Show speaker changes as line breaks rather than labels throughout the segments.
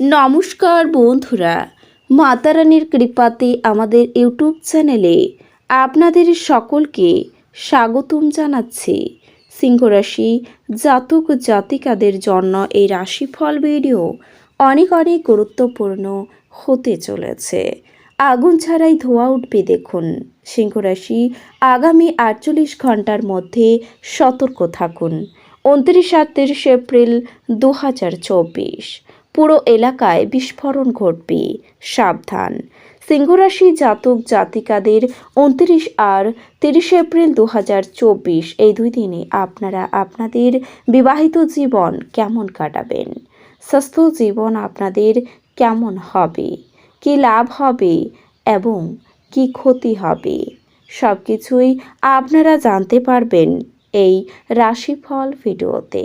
নমস্কার বন্ধুরা মাতারানীর কৃপাতে আমাদের ইউটিউব চ্যানেলে আপনাদের সকলকে স্বাগতম জানাচ্ছি। সিংহরাশি জাতক জাতিকাদের জন্য এই রাশিফল ভিডিও অনেক অনেক গুরুত্বপূর্ণ হতে চলেছে। আগুন ছাড়াই ধোয়া উঠবে দেখুন। সিংহরাশি আগামী আটচল্লিশ ঘণ্টার মধ্যে সতর্ক থাকুন। উনত্রিশ আর তিরিশে এপ্রিল দু হাজার চব্বিশ। পুরো এলাকায় বিস্ফোরণ ঘটবে। সাবধান। সিংহরাশি জাতক জাতিকাদের উনত্রিশ আর তিরিশে এপ্রিল দু হাজার চব্বিশ এই দুই দিনে আপনারা আপনাদের বিবাহিত জীবন কেমন কাটাবেন? স্বাস্থ্য জীবন আপনাদের কেমন হবে? কি লাভ হবে এবং কি ক্ষতি হবে? সব কিছুই আপনারা জানতে পারবেন এই রাশিফল ভিডিওতে।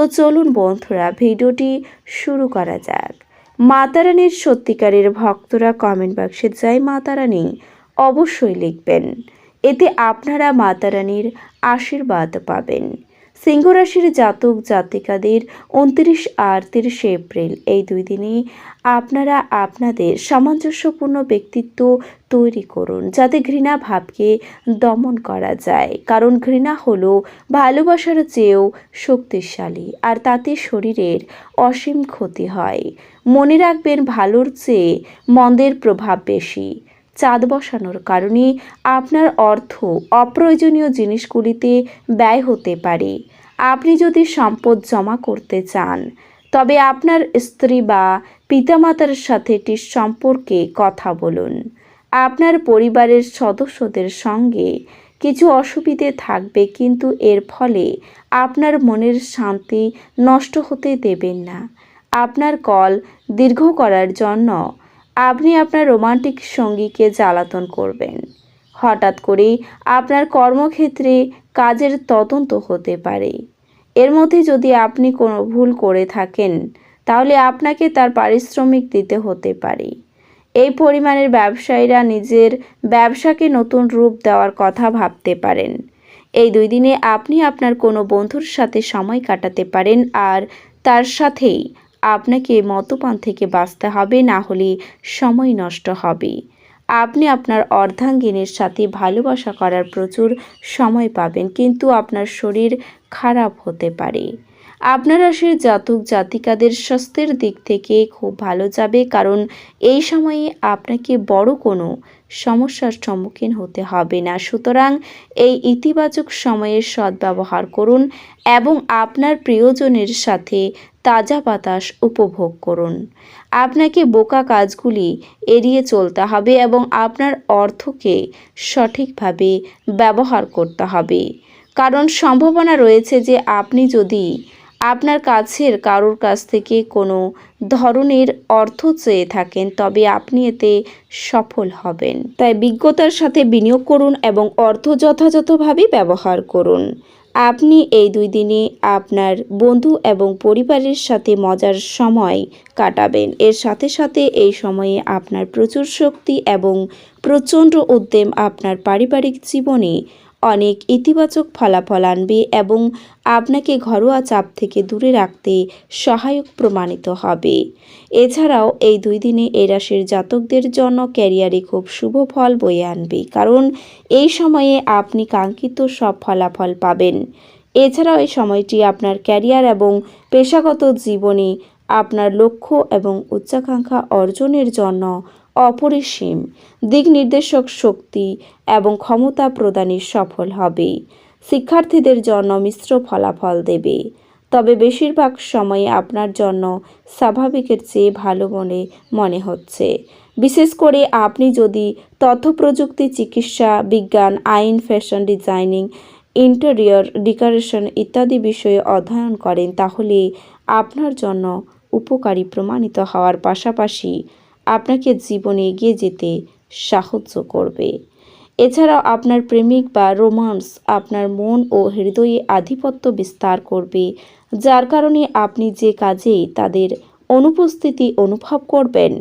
তো চলুন বন্ধুরা, ভিডিওটি শুরু করা যাক। মাতারানির সত্যিকারের ভক্তরা কমেন্ট বাক্সে যাই মাতারানি অবশ্যই লিখবেন। এতে আপনারা মাতারানির আশীর্বাদ পাবেন। সিংহরাশির জাতক জাতিকাদের উনত্রিশ আর তিরিশে এপ্রিল। এই দুই দিনে আপনারা আপনাদের সামঞ্জস্যপূর্ণ ব্যক্তিত্ব তৈরি করুন, যাতে ঘৃণা ভাবকে দমন করা যায়। কারণ ঘৃণা হলো ভালোবাসার চেয়েও শক্তিশালী, আর তাতে শরীরের অসীম ক্ষতি হয়। মনে রাখবেন, ভালোর চেয়ে মন্দের প্রভাব বেশি। চাঁদ বসানোর কারণে আপনার অর্থ অপ্রয়োজনীয় জিনিসগুলিতে ব্যয় হতে পারে। আপনি যদি সম্পদ জমা করতে চান, তবে আপনার স্ত্রী বা পিতামাতার সাথে এটি সম্পর্কে কথা বলুন। আপনার পরিবারের সদস্যদের সঙ্গে কিছু অসুবিধে থাকবে কিন্তু এর ফলে আপনার মনের শান্তি নষ্ট হতে দেবেন না। আপনার কল দীর্ঘ করার জন্য আপনি আপনার রোমান্টিক সঙ্গীকে জ্বালাতন করবেন। হঠাৎ করেই আপনার কর্মক্ষেত্রে কাজের তদন্ত হতে পারে। এর মধ্যে যদি আপনি কোনো ভুল করে থাকেন, তাহলে আপনাকে তার পারিশ্রমিক দিতে হতে পারে। এই পরিমাণের ব্যবসায়ীরা নিজের ব্যবসাকে নতুন রূপ দেওয়ার কথা ভাবতে পারেন। এই দুই দিনে আপনি আপনার কোনো বন্ধুর সাথে সময় কাটাতে পারেন আর তার সাথেই আপনাকে মতপান থেকে বাঁচতে হবে, না হলে সময় নষ্ট হবে। আপনি আপনার অর্ধাঙ্গিনীর সাথে ভালোবাসা করার প্রচুর সময় পাবেন, কিন্তু আপনার শরীর খারাপ হতে পারে। আপনার রাশির জাতক জাতিকাদের স্বাস্থ্যের দিক থেকে খুব ভালো যাবে, কারণ এই সময়ে আপনাকে বড় কোনো সমস্যার সম্মুখীন হতে হবে না। সুতরাং এই ইতিবাচক সময়ের সদ্ব্যবহার করুন এবং আপনার প্রিয়জনের সাথে তাজা বাতাস উপভোগ করুন। আপনাকে বোকা কাজগুলি এড়িয়ে চলতে হবে এবং আপনার অর্থকে সঠিকভাবে ব্যবহার করতে হবে। কারণ সম্ভাবনা রয়েছে যে আপনি যদি আপনার কাছের কারোর কাছ থেকে কোনো ধরনের অর্থ চেয়ে থাকেন, তবে আপনি এতে সফল হবেন। তাই বিজ্ঞতার সাথে বিনিয়োগ করুন এবং অর্থ যথাযথভাবে ব্যবহার করুন। আপনি এই দুই দিনে আপনার বন্ধু এবং পরিবারের সাথে মজার সময় কাটাবেন। এর সাথে সাথে এই সময়ে আপনার প্রচুর শক্তি এবং প্রচণ্ড উদ্যম আপনার পারিবারিক জীবনে অনেক ইতিবাচক ফলাফল আনবে এবং আপনাকে ঘরোয়া চাপ থেকে দূরে রাখতে সহায়ক প্রমাণিত হবে। এছাড়াও এই দুই দিনে এই রাশির জাতকদের জন্য ক্যারিয়ারে খুব শুভ ফল বয়ে আনবে, কারণ এই সময়ে আপনি কাঙ্ক্ষিত সব ফলাফল পাবেন। এছাড়াও এই সময়টি আপনার ক্যারিয়ার এবং পেশাগত জীবনে আপনার লক্ষ্য এবং উচ্চাকাঙ্ক্ষা অর্জনের জন্য অপরিসীম। দিক নির্দেশক শক্তি এবং ক্ষমতা প্রদানে সফল হবে। শিক্ষার্থীদের জন্য মিশ্র ফলাফল দেবে। তবে বেশিরভাগ সময়ে আপনার জন্য স্বাভাবিকের চেয়ে ভালো মনে মনে হচ্ছে। বিশেষ করে আপনি যদি তথ্য প্রযুক্তি, চিকিৎসা, বিজ্ঞান, আইন, ফ্যাশন, ডিজাইনিং, ইন্টেরিয়র, ডেকোরেশন ইত্যাদি বিষয়ে অধ্যয়ন করেন, তাহলে আপনার জন্য উপকারী প্রমাণিত হওয়ার পাশাপাশি আপনাকে জীবনে এগিয়ে যেতে সাহায্য করবে। এছাড়াও আপনার প্রেমিক বা রোমান্স আপনার মন ও হৃদয়ে আধিপত্য বিস্তার করবে, যার কারণে আপনি যে কাজে তাদের অনুপস্থিতি অনুভব করবেন,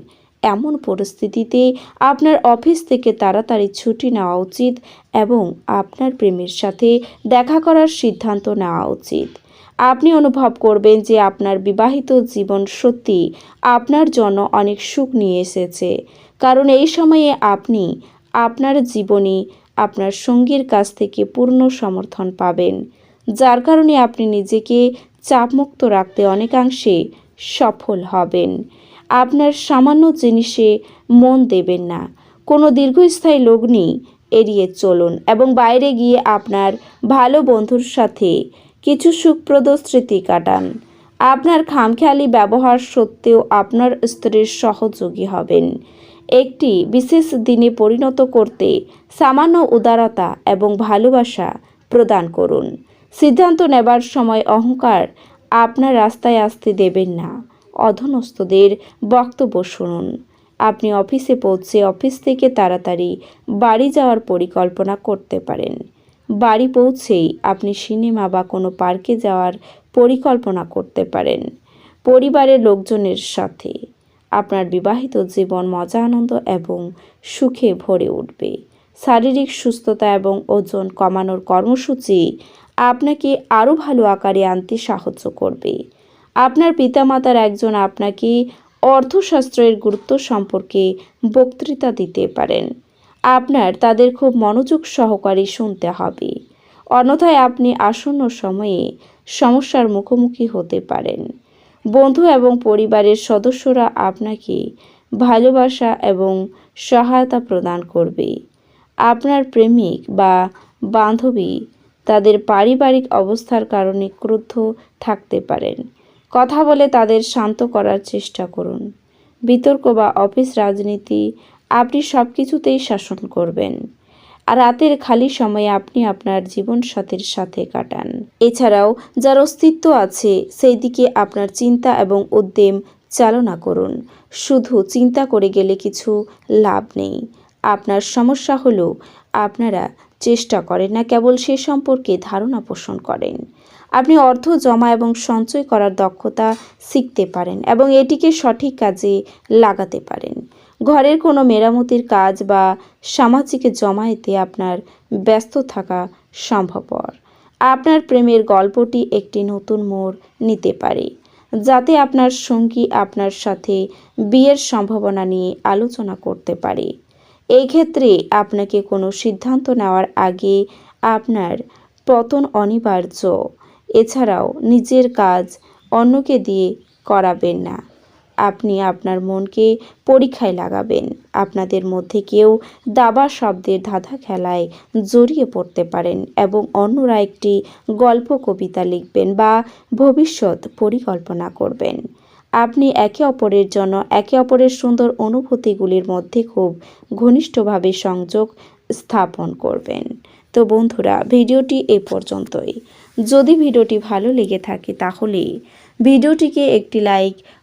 এমন পরিস্থিতিতে আপনার অফিস থেকে তাড়াতাড়ি ছুটি নেওয়া উচিত এবং আপনার প্রেমের সাথে দেখা করার সিদ্ধান্ত নেওয়া উচিত। আপনি অনুভব করবেন যে আপনার বিবাহিত জীবন সত্যি আপনার জন্য অনেক সুখ নিয়ে এসেছে। কারণ এই সময়ে আপনি আপনার জীবনে আপনার সঙ্গীর কাছ থেকে পূর্ণ সমর্থন পাবেন। যার কারণে আপনি নিজেকে চাপমুক্ত রাখতে অনেকাংশে সফল হবেন। আপনার সামান্য জিনিসে মন দেবেন না। কোনো দীর্ঘস্থায়ী লগ্নি এড়িয়ে চলুন এবং বাইরে গিয়ে আপনার ভালো বন্ধুর সাথে কিছু সুখপ্রদ স্মৃতি কাটান। আপনার খামখেয়ালি ব্যবহার সত্ত্বেও আপনার স্ত্রীর সহযোগী হবেন। একটি বিশেষ দিনে পরিণত করতে সামান্য উদারতা এবং ভালোবাসা প্রদান করুন। সিদ্ধান্ত নেবার সময় অহংকার আপনার রাস্তায় আসতে দেবেন না। অধনস্থদের বক্তব্য শুনুন। আপনি অফিসে পৌঁছে অফিস থেকে তাড়াতাড়ি বাড়ি যাওয়ার পরিকল্পনা করতে পারেন। বাড়ি পৌঁছেই আপনি সিনেমা বা কোনো পার্কে যাওয়ার পরিকল্পনা করতে পারেন পরিবারের লোকজনের সাথে। আপনার বিবাহিত জীবন মজা, আনন্দ এবং সুখে ভরে উঠবে। শারীরিক সুস্থতা এবং ওজন কমানোর কর্মসূচি আপনাকে আরও ভালো আকারে আনতে সাহায্য করবে। আপনার পিতামাতার একজন আপনাকে অর্থশাস্ত্রের গুরুত্ব সম্পর্কে বক্তৃতা দিতে পারেন। আপনার তাদের খুব মনোযোগ সহকারে শুনতে হবে। অন্যথায় আপনি আসন্ন সময়ে সমস্যার মুখোমুখি হতে পারেন। বন্ধু এবং পরিবারের সদস্যরা আপনাকে ভালোবাসা এবং সহায়তা প্রদান করবে। আপনার প্রেমিক বা বান্ধবী তাদের পারিবারিক অবস্থার কারণে ক্রুদ্ধ থাকতে পারেন। কথা বলে তাদের শান্ত করার চেষ্টা করুন। বিতর্ক বা অফিস রাজনীতি আপনি সব কিছুতেই শাসন করবেন। আর রাতের খালি সময়ে আপনি আপনার জীবন সাথের সাথে কাটান। এছাড়াও যার অস্তিত্ব আছে সেই দিকে আপনার চিন্তা এবং উদ্যম চালনা করুন। শুধু চিন্তা করে গেলে কিছু লাভ নেই। আপনার সমস্যা হলো, আপনারা চেষ্টা করেন না কেবল সে সম্পর্কে ধারণা পোষণ করেন। আপনি অর্থ জমা এবং সঞ্চয় করার দক্ষতা শিখতে পারেন এবং এটিকে সঠিক কাজে লাগাতে পারেন। ঘরের কোনো মেরামতির কাজ বা সামাজিক জমায়েতে আপনার ব্যস্ত থাকা সম্ভবপর। আপনার প্রেমের গল্পটি একটি নতুন মোড় নিতে পারে, যাতে আপনার সঙ্গী আপনার সাথে বিয়ের সম্ভাবনা নিয়ে আলোচনা করতে পারে। এই ক্ষেত্রে আপনাকে কোনো সিদ্ধান্ত নেওয়ার আগে আপনার পতন অনিবার্য। এছাড়াও নিজের কাজ অন্যকে দিয়ে করাবেন না। আপনি আপনার মনকে পরীক্ষায় লাগাবেন। আপনাদের মধ্যে কেউ দাবা শব্দের ধাঁধা খেলায় জড়িয়ে পড়তে পারেন এবং অন্যরা একটি গল্প কবিতা লিখবেন বা ভবিষ্যৎ পরিকল্পনা করবেন। আপনি একে অপরের জন্য একে অপরের সুন্দর অনুভূতিগুলির মধ্যে খুব ঘনিষ্ঠভাবে সংযোগ স্থাপন করবেন। তো বন্ধুরা, ভিডিওটি এ পর্যন্তই। যদি ভিডিওটি ভালো লেগে থাকে তাহলে ভিডিওটিকে একটি লাইক